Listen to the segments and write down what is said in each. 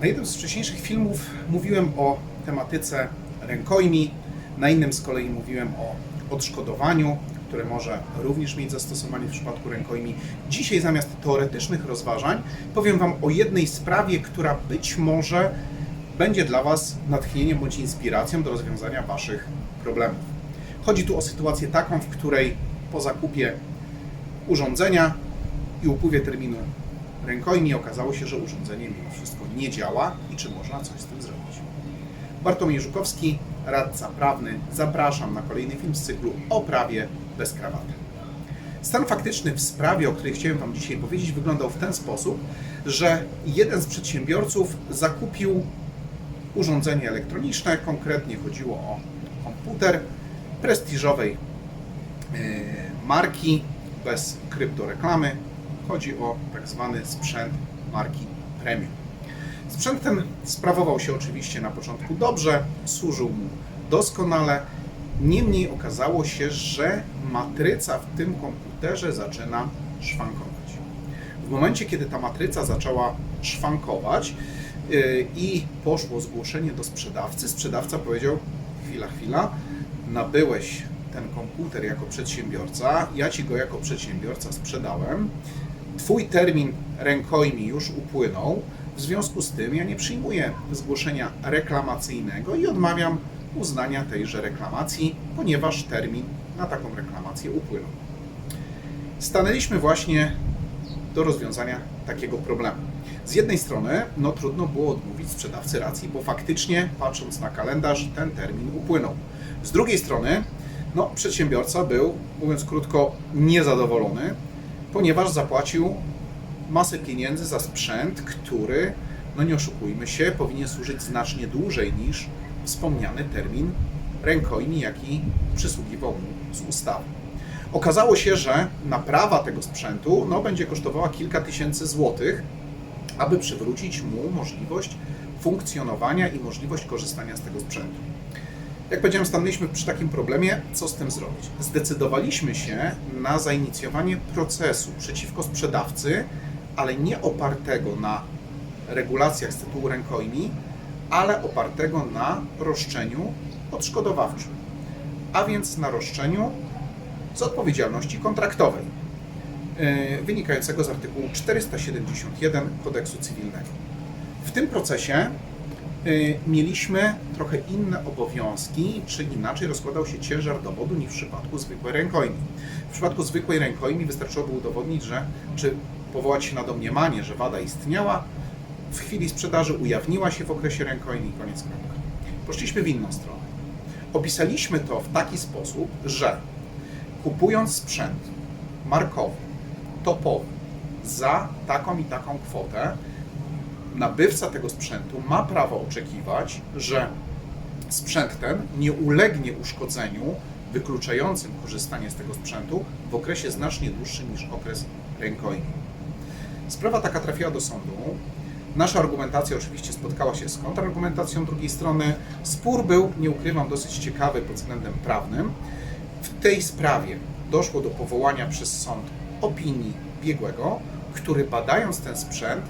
Na jednym z wcześniejszych filmów mówiłem o tematyce rękojmi, na innym z kolei mówiłem o odszkodowaniu, które może również mieć zastosowanie w przypadku rękojmi. Dzisiaj zamiast teoretycznych rozważań powiem Wam o jednej sprawie, która być może będzie dla Was natchnieniem bądź inspiracją do rozwiązania Waszych problemów. Chodzi tu o sytuację taką, w której po zakupie urządzenia i upływie terminu rękojmi okazało się, że urządzenie mimo wszystko nie działa i czy można coś z tym zrobić. Bartłomiej Żukowski, radca prawny, zapraszam na kolejny film z cyklu o prawie bez krawaty. Stan faktyczny w sprawie, o której chciałem Wam dzisiaj powiedzieć, wyglądał w ten sposób, że jeden z przedsiębiorców zakupił urządzenie elektroniczne, konkretnie chodziło o komputer prestiżowej e, marki bez kryptoreklamy. Chodzi o tak zwany sprzęt marki premium. Sprzęt ten sprawował się oczywiście na początku dobrze, służył mu doskonale. Niemniej okazało się, że matryca w tym komputerze zaczyna szwankować. W momencie, kiedy ta matryca zaczęła szwankować yy, i poszło zgłoszenie do sprzedawcy, sprzedawca powiedział: Chwila, chwila, nabyłeś ten komputer jako przedsiębiorca, ja ci go jako przedsiębiorca sprzedałem. Twój termin rękojmi już upłynął, w związku z tym ja nie przyjmuję zgłoszenia reklamacyjnego i odmawiam uznania tejże reklamacji, ponieważ termin na taką reklamację upłynął. Stanęliśmy właśnie do rozwiązania takiego problemu. Z jednej strony, no trudno było odmówić sprzedawcy racji, bo faktycznie, patrząc na kalendarz, ten termin upłynął. Z drugiej strony, no przedsiębiorca był, mówiąc krótko, niezadowolony, ponieważ zapłacił masę pieniędzy za sprzęt, który, no nie oszukujmy się, powinien służyć znacznie dłużej niż wspomniany termin rękojmi, jaki przysługiwał mu z ustawy. Okazało się, że naprawa tego sprzętu no, będzie kosztowała kilka tysięcy złotych, aby przywrócić mu możliwość funkcjonowania i możliwość korzystania z tego sprzętu. Jak powiedziałem, stanęliśmy przy takim problemie, co z tym zrobić. Zdecydowaliśmy się na zainicjowanie procesu przeciwko sprzedawcy, ale nie opartego na regulacjach z tytułu rękojmi, ale opartego na roszczeniu odszkodowawczym, a więc na roszczeniu z odpowiedzialności kontraktowej, yy, wynikającego z artykułu 471 kodeksu cywilnego. W tym procesie mieliśmy trochę inne obowiązki, czy inaczej rozkładał się ciężar dowodu niż w przypadku zwykłej rękojmi. W przypadku zwykłej rękojmi wystarczyłoby udowodnić, że czy powołać się na domniemanie, że wada istniała, w chwili sprzedaży ujawniła się w okresie rękojmi i koniec kropka. Poszliśmy w inną stronę. Opisaliśmy to w taki sposób, że kupując sprzęt markowy, topowy za taką i taką kwotę, nabywca tego sprzętu ma prawo oczekiwać, że sprzęt ten nie ulegnie uszkodzeniu wykluczającym korzystanie z tego sprzętu w okresie znacznie dłuższym niż okres rękojmi. Sprawa taka trafiła do sądu. Nasza argumentacja oczywiście spotkała się z kontrargumentacją drugiej strony. Spór był, nie ukrywam, dosyć ciekawy pod względem prawnym. W tej sprawie doszło do powołania przez sąd opinii biegłego, który badając ten sprzęt,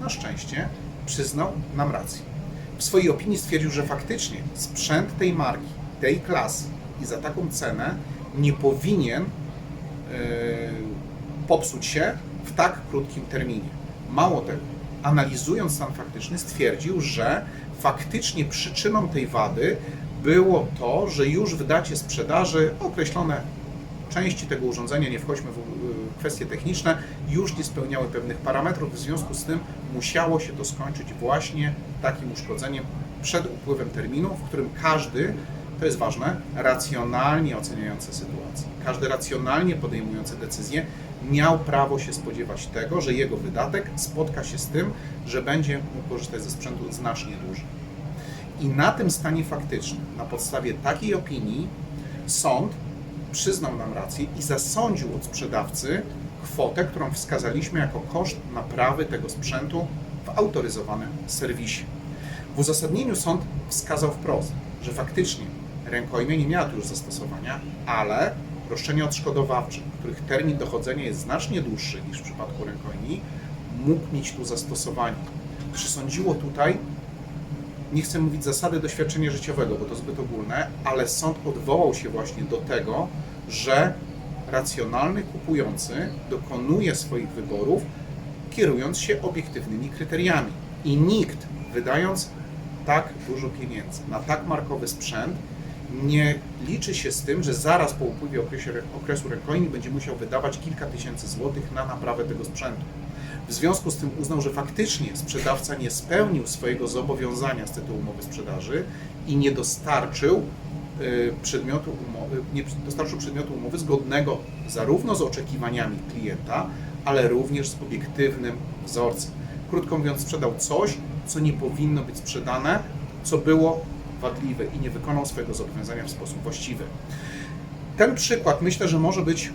na szczęście przyznał nam rację. W swojej opinii stwierdził, że faktycznie sprzęt tej marki, tej klasy i za taką cenę nie powinien yy, popsuć się w tak krótkim terminie. Mało tego, analizując stan faktyczny, stwierdził, że faktycznie przyczyną tej wady było to, że już w dacie sprzedaży określone części tego urządzenia, nie wchodźmy w kwestie techniczne, już nie spełniały pewnych parametrów, w związku z tym musiało się to skończyć właśnie takim uszkodzeniem przed upływem terminu, w którym każdy, to jest ważne, racjonalnie oceniający sytuację, każdy racjonalnie podejmujący decyzję miał prawo się spodziewać tego, że jego wydatek spotka się z tym, że będzie mógł korzystać ze sprzętu znacznie dłużej. I na tym stanie faktycznym, na podstawie takiej opinii, sąd przyznał nam rację i zasądził od sprzedawcy kwotę, którą wskazaliśmy jako koszt naprawy tego sprzętu w autoryzowanym serwisie. W uzasadnieniu sąd wskazał wprost, że faktycznie rękojmie nie miała tu już zastosowania, ale roszczenia odszkodowawcze, których termin dochodzenia jest znacznie dłuższy niż w przypadku rękojmi, mógł mieć tu zastosowanie. przysądziło tutaj, nie chcę mówić zasady doświadczenia życiowego, bo to zbyt ogólne, ale sąd odwołał się właśnie do tego, że racjonalny kupujący dokonuje swoich wyborów, kierując się obiektywnymi kryteriami. I nikt, wydając tak dużo pieniędzy na tak markowy sprzęt, nie liczy się z tym, że zaraz po upływie okresu rękojmi będzie musiał wydawać kilka tysięcy złotych na naprawę tego sprzętu. W związku z tym uznał, że faktycznie sprzedawca nie spełnił swojego zobowiązania z tytułu umowy sprzedaży i nie dostarczył y, przedmiotu umowy, nie dostarczył przedmiotu umowy zgodnego zarówno z oczekiwaniami klienta, ale również z obiektywnym wzorcem. Krótko mówiąc, sprzedał coś, co nie powinno być sprzedane, co było wadliwe i nie wykonał swojego zobowiązania w sposób właściwy. Ten przykład myślę, że może być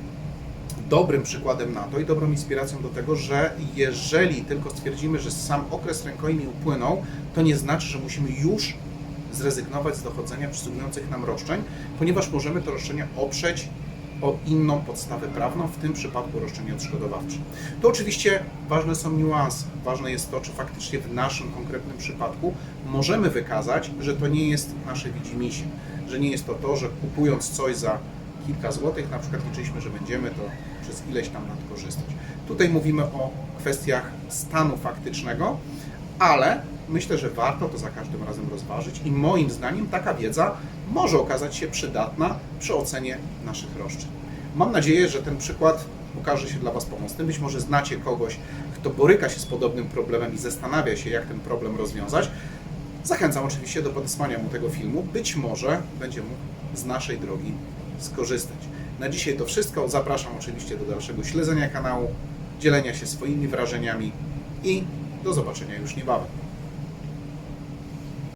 dobrym przykładem na to i dobrą inspiracją do tego, że jeżeli tylko stwierdzimy, że sam okres rękojmi upłynął, to nie znaczy, że musimy już zrezygnować z dochodzenia przysługujących nam roszczeń, ponieważ możemy te roszczenia oprzeć o inną podstawę prawną, w tym przypadku roszczenie odszkodowawcze. Tu oczywiście ważne są niuanse. Ważne jest to, czy faktycznie w naszym konkretnym przypadku możemy wykazać, że to nie jest nasze widzimisię, że nie jest to to, że kupując coś za kilka złotych, na przykład liczyliśmy, że będziemy to przez ileś tam lat korzystać. Tutaj mówimy o kwestiach stanu faktycznego, ale myślę, że warto to za każdym razem rozważyć i moim zdaniem taka wiedza może okazać się przydatna przy ocenie naszych roszczeń. Mam nadzieję, że ten przykład okaże się dla Was pomocny. Być może znacie kogoś, kto boryka się z podobnym problemem i zastanawia się, jak ten problem rozwiązać. Zachęcam oczywiście do podesłania mu tego filmu. Być może będzie mógł z naszej drogi skorzystać. Na dzisiaj to wszystko. Zapraszam oczywiście do dalszego śledzenia kanału, dzielenia się swoimi wrażeniami i do zobaczenia już niebawem.